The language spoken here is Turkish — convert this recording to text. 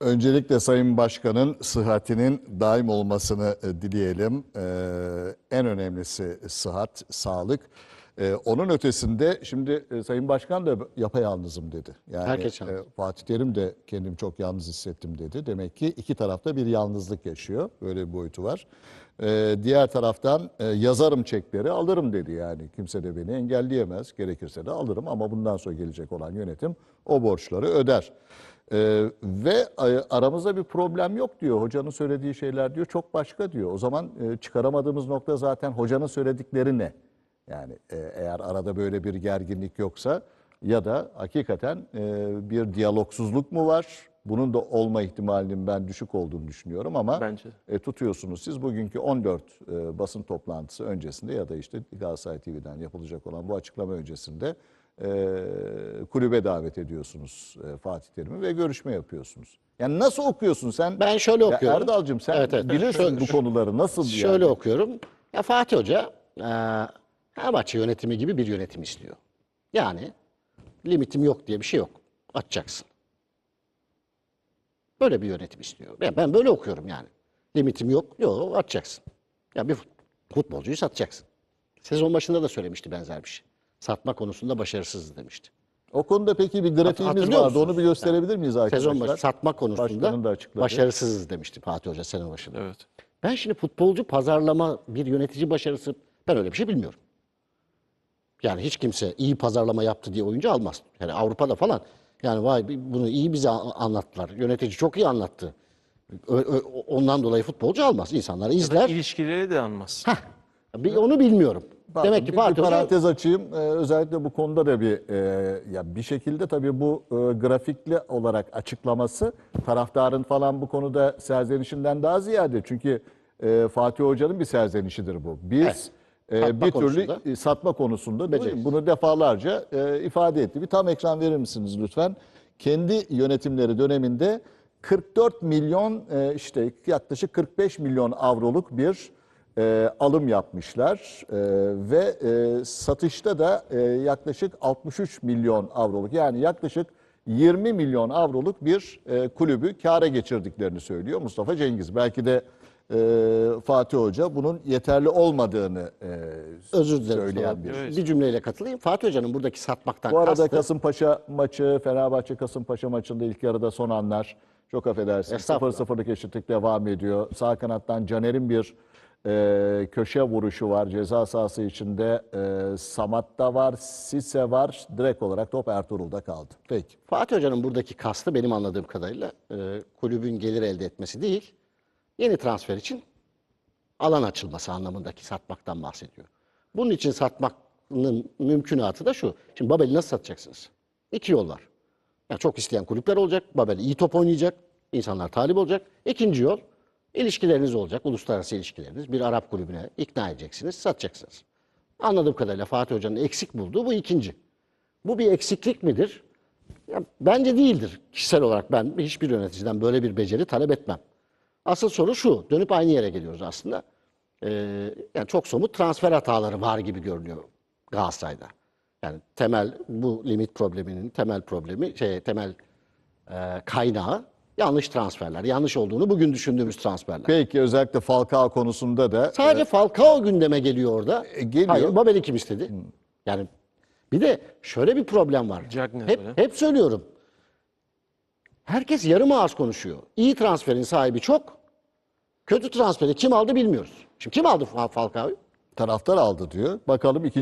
Öncelikle Sayın Başkan'ın sıhhatinin daim olmasını e, dileyelim. Ee, en önemlisi sıhhat, sağlık. Ee, onun ötesinde şimdi e, Sayın Başkan da yapayalnızım dedi. Yani Herkes yalnız. e, Fatih Terim de kendim çok yalnız hissettim dedi. Demek ki iki tarafta bir yalnızlık yaşıyor. Böyle bir boyutu var. Ee, diğer taraftan e, yazarım çekleri alırım dedi yani. Kimse de beni engelleyemez. Gerekirse de alırım ama bundan sonra gelecek olan yönetim o borçları öder. Ee, ve e, aramızda bir problem yok diyor. Hocanın söylediği şeyler diyor çok başka diyor. O zaman e, çıkaramadığımız nokta zaten hocanın söyledikleri ne? Yani e, eğer arada böyle bir gerginlik yoksa ya da hakikaten e, bir diyalogsuzluk mu var? Bunun da olma ihtimalinin ben düşük olduğunu düşünüyorum ama Bence e, tutuyorsunuz siz bugünkü 14 e, basın toplantısı öncesinde ya da işte Galatasaray TV'den yapılacak olan bu açıklama öncesinde e, kulübe davet ediyorsunuz e, Fatih Terim'i ve görüşme yapıyorsunuz. Yani nasıl okuyorsun sen? Ben şöyle Ya okuyorum. Erdal'cığım sen Evet, evet. bilirsin Şöyle- bu konuları nasıl Şöyle yani? okuyorum. Ya Fatih Hoca e, Fenerbahçe yönetimi gibi bir yönetim istiyor. Yani limitim yok diye bir şey yok. Açacaksın. Böyle bir yönetim istiyor. Ben, ben böyle okuyorum yani. Limitim yok. Yok atacaksın. Ya bir fut- futbolcuyu satacaksın. Sezon başında da söylemişti benzer bir şey. Satma konusunda başarısız demişti. O konuda peki bir grafiğimiz hatırlıyor vardı. musunuz? Onu bir gösterebilir miyiz arkadaşlar? Sezon başı satma Başkanın da konusunda açıkladı. başarısızız demişti Fatih Hoca sene başında. Evet. Ben şimdi futbolcu pazarlama bir yönetici başarısı ben öyle bir şey bilmiyorum. Yani hiç kimse iyi pazarlama yaptı diye oyuncu almaz. Yani Avrupa'da falan yani vay bunu iyi bize a- anlattılar. Yönetici çok iyi anlattı. Ö- ö- ondan dolayı futbolcu almaz. İnsanlar izler. İlişkileri de anmaz. Bir onu bilmiyorum. Pardon, Demek ki Fatih bir parantez açayım. Ee, özellikle bu konuda da bir e, ya bir şekilde tabii bu e, grafikli olarak açıklaması taraftarın falan bu konuda serzenişinden daha ziyade çünkü e, Fatih Hoca'nın bir serzenişidir bu. Biz e, Satma bir türlü konusunda. e, satma konusunda Beceriksiz. bunu defalarca e, ifade etti. Bir tam ekran verir misiniz lütfen? Kendi yönetimleri döneminde 44 milyon e, işte yaklaşık 45 milyon avroluk bir e, alım yapmışlar E, ve e, satışta da e, yaklaşık 63 milyon avroluk yani yaklaşık 20 milyon avroluk bir e, kulübü kâra geçirdiklerini söylüyor Mustafa Cengiz. Belki de e, Fatih Hoca bunun yeterli olmadığını e, özür dilerim. söyleyen bir. Evet. Bir cümleyle katılayım. Fatih Hoca'nın buradaki satmaktan Bu arada kastı Kasımpaşa maçı, Fenerbahçe Kasımpaşa maçında ilk yarıda son anlar. Çok. Estağfurullah. 0-0'lık eşitlik devam ediyor. Sağ kanattan Caner'in bir e, köşe vuruşu var ceza sahası içinde. E, Samat'ta var, Sisse var. Direkt olarak top Ertuğrul'da kaldı. Peki. Fatih Hoca'nın buradaki kastı benim anladığım kadarıyla e, kulübün gelir elde etmesi değil, yeni transfer için alan açılması anlamındaki satmaktan bahsediyor. Bunun için satmanın mümkünatı da şu. Şimdi Babel'i nasıl satacaksınız? İki yol var. Yani çok isteyen kulüpler olacak. Babel iyi top oynayacak. insanlar talip olacak. İkinci yol ilişkileriniz olacak. Uluslararası ilişkileriniz. Bir Arap kulübüne ikna edeceksiniz, satacaksınız. Anladığım kadarıyla Fatih Hoca'nın eksik bulduğu bu ikinci. Bu bir eksiklik midir? Ya, bence değildir. Kişisel olarak ben hiçbir yöneticiden böyle bir beceri talep etmem. Asıl soru şu, dönüp aynı yere geliyoruz aslında. Ee, yani çok somut transfer hataları var gibi görünüyor Galatasaray'da. Yani temel bu limit probleminin temel problemi, şey temel e, kaynağı yanlış transferler. Yanlış olduğunu bugün düşündüğümüz transferler. Peki özellikle Falcao konusunda da Sadece Falcao gündeme geliyor orada. E, geliyor. Hayır, Babel'i kim istedi? Yani bir de şöyle bir problem var. Cagney hep, öyle. hep söylüyorum. Herkes yarım ağız konuşuyor. İyi transferin sahibi çok. Kötü transferi kim aldı bilmiyoruz. Şimdi kim aldı Fal- Falcao'yu? taraftar aldı diyor. Bakalım ikinci